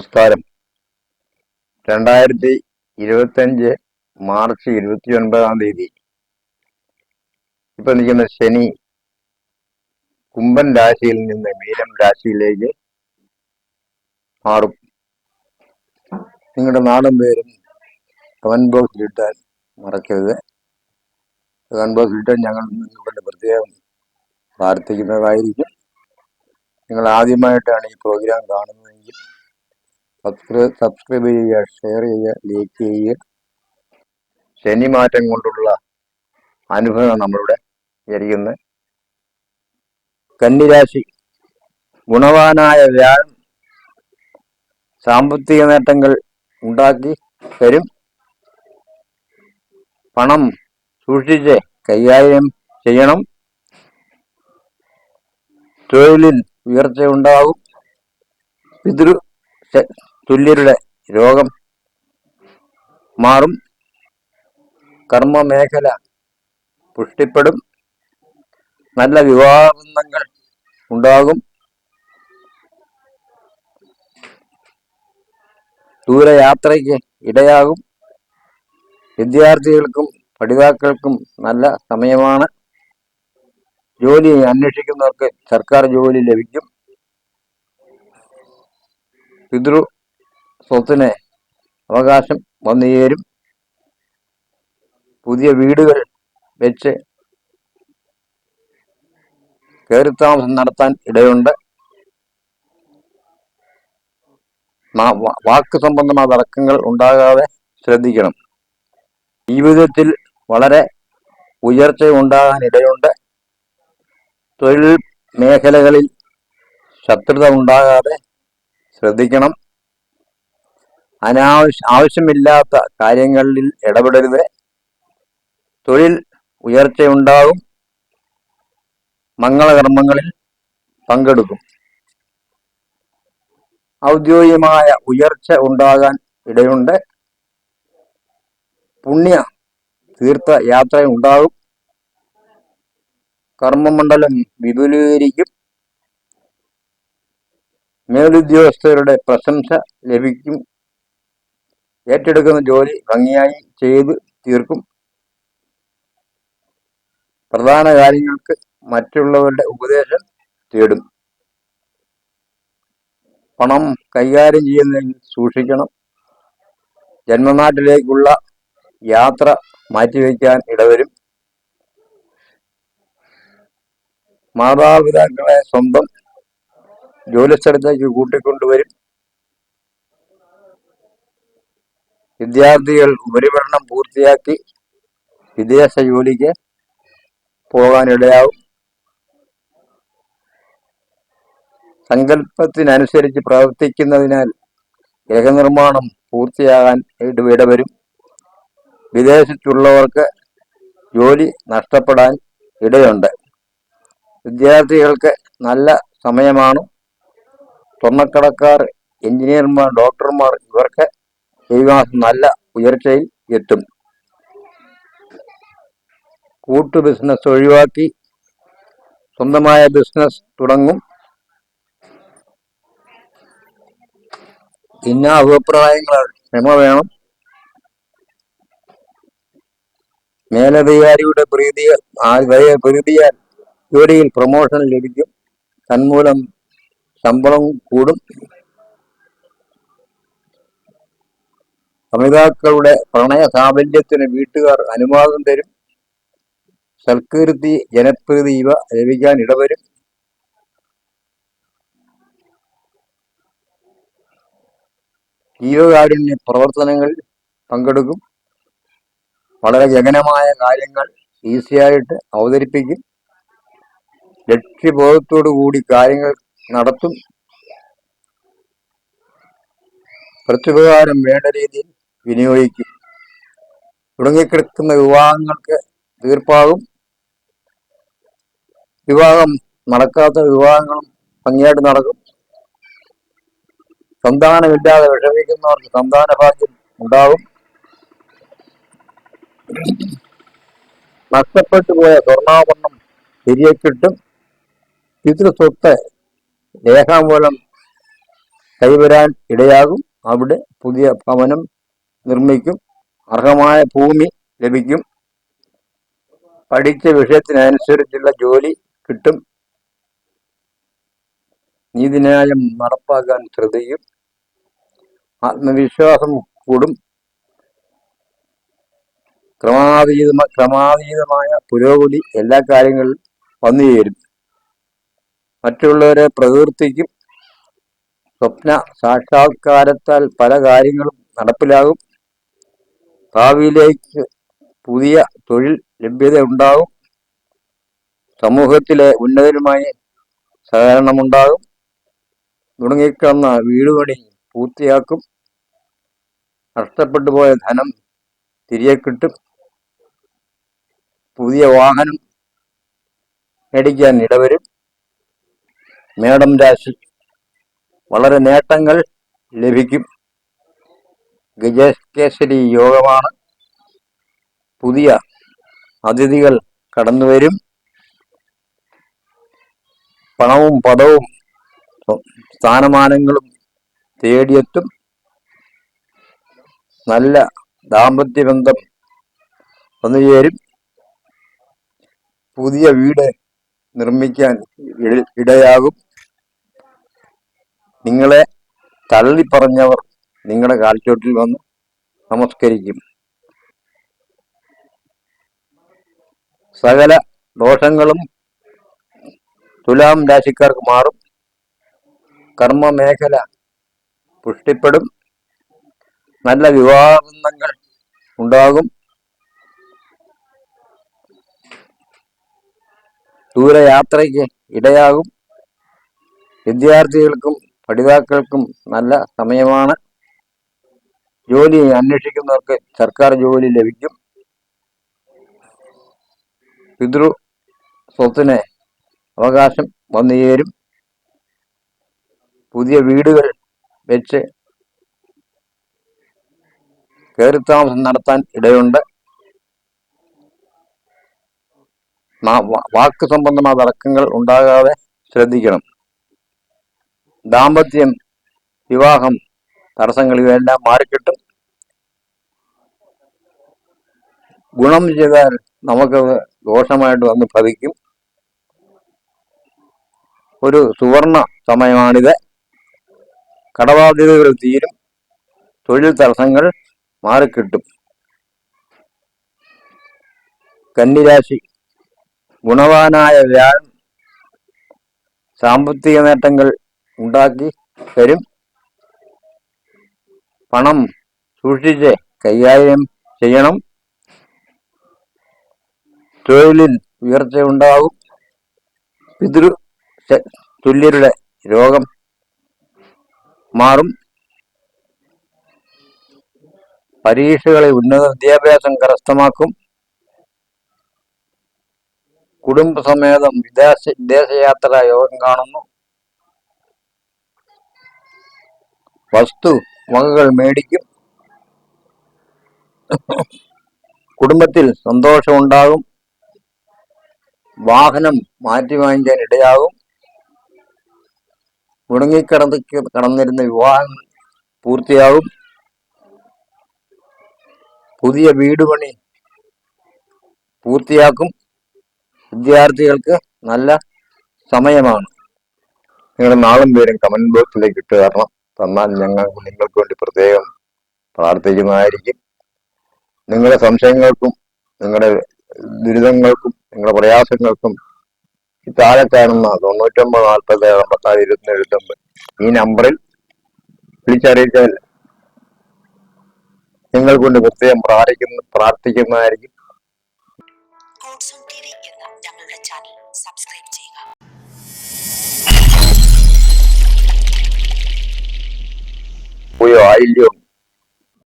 നമസ്കാരം. രണ്ടായിരത്തി ഇരുപത്തഞ്ച് മാർച്ച് ഇരുപത്തി ഒൻപതാം തീയതി. ഇപ്പൊ നിൽക്കുന്ന ശനി കുംഭൻ രാശിയിൽ നിന്ന് മീനം രാശിയിലേക്ക് മാറും. നിങ്ങളുടെ നാടും പേരും കമന്റ് ബോക്സിൽ ഇട്ടാൽ മറക്കരുത്. കമന്റ് ബോക്സിൽ ഇട്ടാൽ ഞങ്ങൾ നിങ്ങളുടെ പ്രത്യേകം പ്രാർത്ഥിക്കുന്നതായിരിക്കും. നിങ്ങൾ ആദ്യമായിട്ടാണ് ഈ പ്രോഗ്രാം കാണുന്നതെങ്കിൽ സബ്സ്ക്രൈബ് ചെയ്യുക ഷെയർ ചെയ്യുക ലൈക്ക് ചെയ്യുക. ശനി മാറ്റം കൊണ്ടുള്ള അനുഭവം നമ്മളിവിടെ വിചാരിക്കുന്നത് കന്നിരാശി ഗുണവാനായ വ്യാഴം സാമ്പത്തിക നേട്ടങ്ങൾ ഉണ്ടാക്കി തരും. പണം സൂക്ഷിച്ച് കൈകാര്യം ചെയ്യണം. തൊഴിലിൽ ഉയർച്ച ഉണ്ടാകും. പിതൃ തുല്യരുടെ രോഗം മാറും. കർമ്മ മേഖല പുഷ്ടിപ്പെടും. നല്ല വിവാഹബന്ധങ്ങൾ ഉണ്ടാകും. ദൂരയാത്രയ്ക്ക് ഇടയാകും. വിദ്യാർത്ഥികൾക്കും പഠിതാക്കൾക്കും നല്ല സമയമാണ്. ജോലി അന്വേഷിക്കുന്നവർക്ക് സർക്കാർ ജോലി ലഭിക്കും. പിതൃ സ്വത്തിന് അവകാശം വന്നു ചേരും. പുതിയ വീടുകൾ വെച്ച് കയറിത്താമസം നടത്താൻ ഇടയുണ്ട്. വാക്ക് സംബന്ധമായ തർക്കങ്ങൾ ഉണ്ടാകാതെ ശ്രദ്ധിക്കണം. ജീവിതത്തിൽ വളരെ ഉയർച്ച ഉണ്ടാകാൻ ഇടയുണ്ട്. തൊഴിൽ മേഖലകളിൽ ശത്രുത ഉണ്ടാകാതെ ശ്രദ്ധിക്കണം. അനാവശ്യ ആവശ്യമില്ലാത്ത കാര്യങ്ങളിൽ ഇടപെടരുത്. തൊഴിൽ ഉയർച്ചയുണ്ടാകും. മംഗളകർമ്മങ്ങളിൽ പങ്കെടുക്കും. ഔദ്യോഗികമായ ഉയർച്ച ഉണ്ടാകാൻ ഇടയുണ്ട്. പുണ്യ തീർത്ഥ യാത്ര ഉണ്ടാകും. കർമ്മമണ്ഡലം വിപുലീകരിക്കും. മേലുദ്യോഗസ്ഥരുടെ പ്രശംസ ലഭിക്കും. ഏറ്റെടുക്കുന്ന ജോലി ഭംഗിയായി ചെയ്ത് തീർക്കും. പ്രധാന കാര്യങ്ങൾക്ക് മറ്റുള്ളവരുടെ ഉപദേശം തേടും. പണം കൈകാര്യം ചെയ്യുന്നതിൽ സൂക്ഷിക്കണം. ജന്മനാട്ടിലേക്കുള്ള യാത്ര മാറ്റിവെക്കാൻ ഇടവരും. മാതാപിതാക്കളെ സ്വന്തം ജോലിസ്ഥലത്തേക്ക് കൂട്ടിക്കൊണ്ടുവരും. വിദ്യാർത്ഥികൾ ഉപരിപഠനം പൂർത്തിയാക്കി വിദേശ ജോലിക്ക് പോകാനിടയാവും. സങ്കല്പത്തിനനുസരിച്ച് പ്രവർത്തിക്കുന്നതിനാൽ ഗൃഹനിർമ്മാണം പൂർത്തിയാകാൻ ഇട- ഇടവരും. വിദേശത്തുള്ളവർക്ക് ജോലി നഷ്ടപ്പെടാൻ ഇടയുണ്ട്. വിദ്യാർത്ഥികൾക്ക് നല്ല സമയമാണ്. സ്വർണക്കടക്കാർ എഞ്ചിനീയർമാർ ഡോക്ടർമാർ ഇവർക്ക് ഈ മാസം നല്ല ഉയർച്ചയിൽ എത്തും. കൂട്ടു ബിസിനസ് ഒഴിവാക്കി. സ്വന്തമായ ബിസിനസ് തുടങ്ങും. ഇന്ന അഭിപ്രായങ്ങൾ ക്ഷമ വേണം. മേലധികാരിയുടെ പ്രീതി ആ വയ- പ്രീതിയാൽ ജോലിയിൽ പ്രൊമോഷൻ ലഭിക്കും. തന്മൂലം ശമ്പളം കൂടും. സമിതാക്കളുടെ പ്രണയ സാഫല്യത്തിന് വീട്ടുകാർ അനുവാദം തരും. സൽകീർത്തി ജനപ്രീതി ഇവ ലഭിക്കാൻ ഇടവരും. ജീവകാരുണ്യ പ്രവർത്തനങ്ങൾ പങ്കെടുക്കും. വളരെ ജഗനമായ കാര്യങ്ങൾ ഈസിയായിട്ട് അവതരിപ്പിക്കും. ലക്ഷ്യബോധത്തോടു കൂടി കാര്യങ്ങൾ നടത്തും. പ്രത്യുപകാരം വേണ്ട രീതിയിൽ വിനിയോഗിക്കും. തുടങ്ങിക്കിടക്കുന്ന വിവാഹങ്ങൾക്ക് തീർപ്പാകും വിവാഹം നടക്കാത്ത വിവാഹങ്ങളും ഭംഗിയായിട്ട് നടക്കും. സന്താനമില്ലാതെ വിഷമിക്കുന്നവർക്ക് സന്താന ഭാഗ്യം ഉണ്ടാകും. നഷ്ടപ്പെട്ടു പോയ സ്വർണാഭരണം തിരികെ കിട്ടും പിതൃസ്വത്ത് രേഖാമൂലം കൈവരാൻ ഇടയാകും. അവിടെ പുതിയ ഭവനം നിർമ്മിക്കും. അർഹമായ ഭൂമി ലഭിക്കും. പഠിച്ച വിഷയത്തിനനുസരിച്ചുള്ള ജോലി കിട്ടും. നീതിന്യായം നടപ്പാക്കാൻ ശ്രദ്ധിക്കും. ആത്മവിശ്വാസം കൂടും. ക്രമാതീതമ ക്രമാതീതമായ പുരോഗതി എല്ലാ കാര്യങ്ങളിലും വന്നു ചേരും. മറ്റുള്ളവരെ പ്രകീർത്തിക്കും. സ്വപ്ന സാക്ഷാത്കാരത്താൽ പല കാര്യങ്ങളും നടപ്പിലാകും. ഭാവിയിലേക്ക് പുതിയ തൊഴിൽ ലഭ്യത ഉണ്ടാകും സമൂഹത്തിലെ ഉന്നതരുമായി സഹകരണമുണ്ടാകും. മുടങ്ങിക്കിടന്ന വീട് പണി പൂർത്തിയാക്കും. നഷ്ടപ്പെട്ടു പോയ ധനം തിരികെ കിട്ടും. പുതിയ വാഹനം മേടിക്കാൻ ഇടവരും. മേടം രാശി വളരെ നേട്ടങ്ങൾ ലഭിക്കും. ഗജകേസരി യോഗമാണ് പുതിയ അതിഥികൾ കടന്നുവരും പണവും പദവും സ്ഥാനമാനങ്ങളും തേടിയെത്തും. നല്ല ദാമ്പത്യ ബന്ധം വന്നു ചേരും. പുതിയ വീട് നിർമ്മിക്കാൻ ഇടയാകും. നിങ്ങളെ തള്ളിപ്പറഞ്ഞവർ നിങ്ങളുടെ കാൽച്ചോട്ടിൽ വന്ന് നമസ്കരിക്കും. സകല ദോഷങ്ങളും തുലാം രാശിക്കാർക്ക് മാറും. കർമ്മ മേഖല പുഷ്ടിപ്പെടും. നല്ല വിവാഹങ്ങൾ ഉണ്ടാകും. ദൂരയാത്രയ്ക്ക് ഇടയാകും. വിദ്യാർത്ഥികൾക്കും പഠിതാക്കൾക്കും നല്ല സമയമാണ്. ജോലി അന്വേഷിക്കുന്നവർക്ക് സർക്കാർ ജോലി ലഭിക്കും. പിതൃ സ്വത്തിന് അവകാശം വന്നു ചേരും. പുതിയ വീടുകൾ വെച്ച് കയറിത്താമസം നടത്താൻ ഇടയുണ്ട്. വാക്ക് സംബന്ധമായ തർക്കങ്ങൾ ഉണ്ടാകാതെ ശ്രദ്ധിക്കണം. ദാമ്പത്യം വിവാഹം തടസ്സങ്ങൾ ഇവയെല്ലാം മാറിക്കിട്ടും. ഗുണം ചെയ്താൽ നമുക്ക് ദോഷമായിട്ട് വന്ന് ഭവിക്കും. ഒരു സുവർണ സമയമാണിത്. കടബാധ്യതകൾ തീരും. തൊഴിൽ തടസ്സങ്ങൾ മാറിക്കിട്ടും. കന്നിരാശി. ഗുണവാനായ വ്യാഴം സാമ്പത്തിക നേട്ടങ്ങൾ ഉണ്ടാക്കി തരും. പണം സൂക്ഷിച്ച് കൈകാര്യം ചെയ്യണം. തൊഴിലിൽ ഉയർച്ച ഉണ്ടാകും പിതൃ തുല്യരുടെ രോഗം മാറും. പരീക്ഷകളിൽ ഉന്നത വിദ്യാഭ്യാസം കരസ്ഥമാക്കും. കുടുംബസമേതം വിദേശ വിദേശയാത്ര യോഗം കാണുന്നു. വസ്തു വകകൾ മേടിക്കും. കുടുംബത്തിൽ സന്തോഷമുണ്ടാകും. വാഹനം മാറ്റി വാങ്ങിക്കാൻ ഇടയാകും മുടങ്ങിക്കിടന്ന് കടന്നിരുന്ന വിവാഹങ്ങൾ പൂർത്തിയാകും. പുതിയ വീട് പണി പൂർത്തിയാക്കും. വിദ്യാർത്ഥികൾക്ക് നല്ല സമയമാണ്. നിങ്ങളുടെ നാളും പേരും കമന്റ് ബോക്സിലേക്ക് ഇട്ട് തരണം. തന്നാൽ ഞങ്ങൾ നിങ്ങൾക്ക് വേണ്ടി പ്രത്യേകം പ്രാർത്ഥിക്കുന്നതായിരിക്കും. നിങ്ങളുടെ സംശയങ്ങൾക്കും നിങ്ങളുടെ ദുരിതങ്ങൾക്കും നിങ്ങളുടെ പ്രയാസങ്ങൾക്കും ഈ താഴെ കാണുന്ന തൊണ്ണൂറ്റൊമ്പത് നാൽപ്പത് അമ്പത്താറ് ഇരുപത്തി എഴുപത്തൊമ്പത് ഈ നമ്പറിൽ വിളിച്ചറിയിച്ചാൽ നിങ്ങൾക്ക് കൊണ്ട് പ്രത്യേകം പ്രാർത്ഥിക്കുന്ന പ്രാർത്ഥിക്കുന്നതായിരിക്കും. പോയോ ആയില്യോ